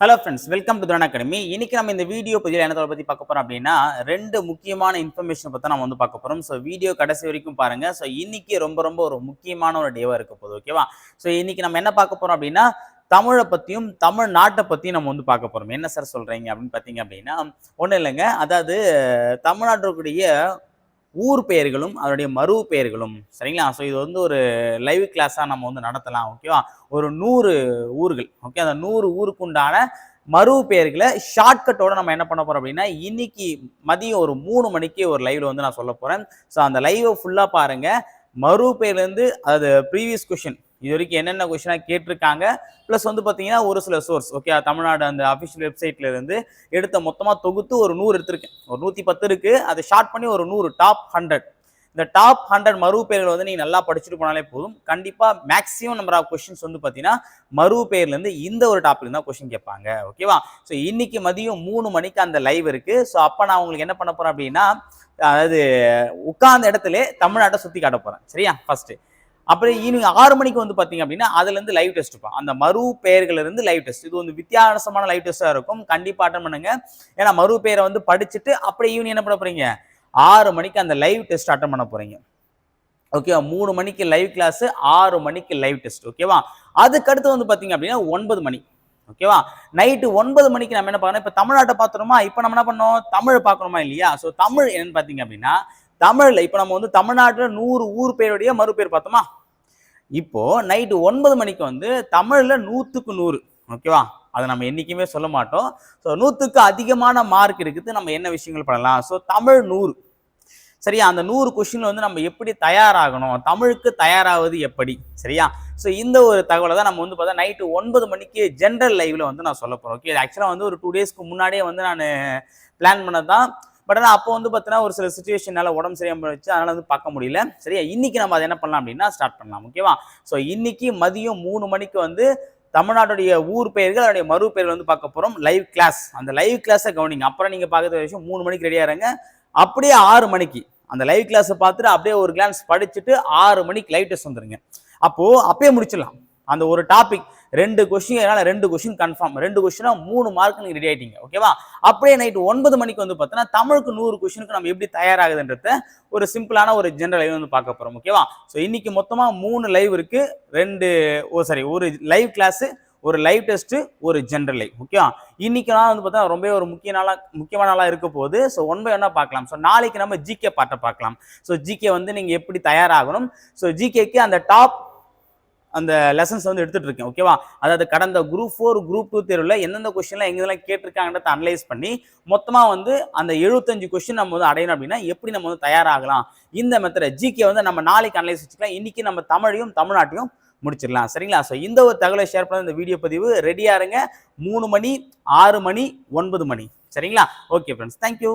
Hello friends welcome to Thuran academy இன்னைக்கு நம்ம இந்த வீடியோ பதிவில் என்னத்தை பற்றி பார்க்க போகிறோம் அப்படின்னா ரெண்டு முக்கியமான இன்ஃபர்மேஷன் பற்றி நம்ம வந்து பார்க்க போகிறோம் ஸோ வீடியோ கடைசி வரைக்கும் பாருங்கள் ஸோ இன்னைக்கு ரொம்ப ரொம்ப ஒரு முக்கியமான ஒரு டேவாக இருக்க போகுது ஓகேவா ஸோ இன்னைக்கு நம்ம என்ன பார்க்க போகிறோம் அப்படின்னா தமிழை பற்றியும் தமிழ் நாட்டை பற்றியும் நம்ம வந்து பார்க்க போகிறோம் என்ன சார் சொல்கிறீங்க அப்படின்னு பார்த்தீங்க அப்படின்னா ஒன்றும் இல்லைங்க. அதாவது தமிழ்நாட்டுடைய ஊர் பெயர்களும் அதனுடைய மறு பெயர்களும். சரிங்களா? ஸோ இது வந்து ஒரு லைவ் கிளாஸாக நம்ம வந்து நடத்தலாம் ஓகேவா ஒரு நூறு ஊர்கள் ஓகே அந்த நூறு ஊருக்கு உண்டான மறு பெயர்களை ஷார்ட்கட்டோட நம்ம என்ன பண்ண போகிறோம் அப்படின்னா இன்னைக்கு மதியம் ஒரு மூணு மணிக்கு ஒரு லைவ்ல வந்து நான் சொல்ல போகிறேன் ஸோ அந்த லைவை ஃபுல்லாக பாருங்கள் மறு பெயர்லேருந்து அது ப்ரீவியஸ் கொஷின் இது வரைக்கும் என்னென்ன கொஷினாக கேட்டிருக்காங்க? ப்ளஸ் வந்து பார்த்தீங்கன்னா ஒரு சில சோர்ஸ் ஓகே தமிழ்நாடு அந்த அஃபிஷியல் வெப்சைட்ல இருந்து எடுத்த மொத்தமாக தொகுத்து ஒரு நூறு எடுத்திருக்கேன். ஒரு நூற்றி பத்து இருக்கு. அதை ஷார்ட் பண்ணி ஒரு நூறு டாப் ஹண்ட்ரட் இந்த டாப் ஹண்ட்ரட் மறுபெயர்கள் வந்து நீங்கள் நல்லா படிச்சுட்டு போனாலே போதும். கண்டிப்பாக மேக்ஸிமம் நம்பர் ஆஃப் கொஷின்ஸ் வந்து பார்த்தீங்கன்னா மறுபெயர்லேருந்து இந்த ஒரு டாபிக் தான் கொஷின் கேட்பாங்க. ஓகேவா ஸோ இன்னைக்கு மதியம் மூணு மணிக்கு அந்த லைவ் இருக்கு. ஸோ அப்போ நான் உங்களுக்கு என்ன பண்ண போறேன் அப்படின்னா அதாவது உட்கார்ந்த இடத்துல தமிழ்நாட்டை சுற்றி காட்ட போறேன். சரியா? ஃபர்ஸ்ட் அப்புறம் ஈவினிங் ஆறு மணிக்கு வந்து பார்த்தீங்க அப்படின்னா அதுலேருந்து லைவ் டெஸ்ட் இருப்பான் அந்த மறு பெயர்களிலிருந்து லைவ் டெஸ்ட் இது வந்து வித்தியாசமான லைவ் டெஸ்ட்டாக இருக்கும். கண்டிப்பாக அட்டன் பண்ணுங்க. ஏன்னா மறு பெயரை வந்து படிச்சுட்டு அப்படியே ஈவினிங் என்ன பண்ண போறீங்க? ஆறு மணிக்கு அந்த லைவ் டெஸ்ட் அட்டன் பண்ண போறீங்க. ஓகேவா மூணு மணிக்கு லைவ் கிளாஸ் ஆறு மணிக்கு லைவ் டெஸ்ட் ஓகேவா அதுக்கடுத்து வந்து பார்த்தீங்க அப்படின்னா ஒன்பது மணி. ஓகேவா நைட்டு ஒன்பது மணிக்கு நம்ம என்ன பார்க்கணும் இப்போ தமிழ்நாட்டை பார்த்துருமா இப்போ நம்ம என்ன பண்ணோம் தமிழ் பார்க்கணுமா இல்லையா? ஸோ தமிழ் என்னன்னு பார்த்தீங்க அப்படின்னா தமிழில் இப்போ நம்ம வந்து தமிழ்நாட்டில் நூறு ஊர் பேருடைய மறுபேர் பார்த்தோமா? இப்போ நைட்டு ஒன்பது மணிக்கு வந்து தமிழில் நூற்றுக்கு நூறு ஓகேவா அதை நம்ம என்றைக்குமே சொல்ல மாட்டோம். ஸோ நூற்றுக்கு அதிகமான மார்க் இருக்குது. நம்ம என்ன விஷயங்கள் பண்ணலாம்? ஸோ தமிழ் நூறு. சரியா? அந்த நூறு கொஷின் வந்து நம்ம எப்படி தயாராகணும்? தமிழுக்கு தயாராவது எப்படி? சரியா? ஸோ இந்த ஒரு தகவலை தான் நம்ம வந்து பார்த்தா நைட்டு ஒன்பது மணிக்கு ஜென்ரல் லைவில் வந்து நான் சொல்ல போகிறோம் ஓகே ஆக்சுவலாக வந்து ஒரு டூ டேஸ்க்கு முன்னாடியே வந்து நான் பிளான் பண்ணது தான் பட் ஆனால் அப்போ வந்து பார்த்தீங்கன்னா ஒரு சில சுச்சுவேஷனால உடம்பு சரியாக வச்சு அதனால வந்து பார்க்க முடியல. சரியா? இன்னைக்கு நம்ம அதை என்ன பண்ணலாம் அப்படின்னா ஸ்டார்ட் பண்ணலாம். ஓகேவா ஸோ இன்றைக்கி மதியம் மூணு மணிக்கு வந்து தமிழ்நாட்டுடைய ஊர் பெயர்கள் அதனுடைய மறு பெயர்கள் வந்து பார்க்க போகிறோம் லைவ் கிளாஸ் அந்த லைவ் கிளாஸை கவனிங்க. அப்புறம் நீங்கள் பார்க்குற விஷயம் மூணு மணிக்கு ரெடியாக இருங்க. அப்படியே ஆறு மணிக்கு. அந்த லைவ் கிளாஸை பார்த்துட்டு அப்படியே ஒரு கிளான்ஸ் படிச்சுட்டு ஆறு மணிக்கு லைவ் டெஸ்ட் வந்துருங்க அப்போது அப்பயே முடிச்சிடலாம். அந்த ஒரு டாபிக் ரெண்டு கொஸ்டின் அதனால் ரெண்டு கொஸ்டின் கன்ஃபார்ம் ரெண்டு கொஸ்டினா மூணு மார்க் நீங்கள் ரெடி ஆயிட்டீங்க ஓகேவா அப்படியே நைட் ஒன்பது மணிக்கு வந்து பார்த்தோன்னா தமிழுக்கு நூறு கொஸ்டினுக்கு நம்ம எப்படி தயாராகுதுன்றத ஒரு சிம்பிளான ஒரு ஜென்ரல் லைவ் வந்து பார்க்க போகிறோம் ஓகேவா ஸோ இன்னைக்கு மொத்தமாக மூணு லைவ் இருக்கு. ரெண்டு ஓ சாரி ஒரு லைவ் கிளாஸு ஒரு லைவ் டெஸ்ட்டு ஒரு ஜென்ரல் லைவ் ஓகேவா இன்னைக்கு நாள் வந்து பார்த்தா ரொம்ப ஒரு முக்கிய நாளாக முக்கியமான நாளாக இருக்க போகுது. ஸோ ஒன் பை ஒன்னாக பார்க்கலாம். ஸோ நாளைக்கு நம்ம ஜிகே பாட்டை பார்க்கலாம். ஸோ ஜிகே வந்து நீங்கள் எப்படி தயாராகணும்? ஸோ ஜிகேக்கு அந்த டாப் அந்த லெசன்ஸ் வந்து எடுத்துட்டு இருக்கேன் ஓகேவா அதாவது கடந்த குரூப் ஃபோர் குரூப் டூ தேர்வில் எந்தெந்த கொஸ்டின்லாம் எங்கெல்லாம் கேட்டிருக்காங்கன்றத அனலைஸ் பண்ணி மொத்தமாக வந்து அந்த எழுபத்தஞ்சு கொஸ்டின் நம்ம வந்து அடையணும் அப்படின்னா எப்படி நம்ம வந்து தயாராகலாம்? இந்த மெத்தடை ஜிகே வந்து நம்ம நாளைக்கு அனலைஸ் வச்சுக்கலாம். இன்னைக்கு நம்ம தமிழையும் தமிழ்நாட்டையும் முடிச்சிடலாம். சரிங்களா? ஸோ இந்த ஒரு தகவலை ஷேர் பண்ண இந்த வீடியோ பதிவு ரெடியாக இருங்க. மூணு மணி ஆறு மணி ஒன்பது மணி. சரிங்களா? Okay friends thank you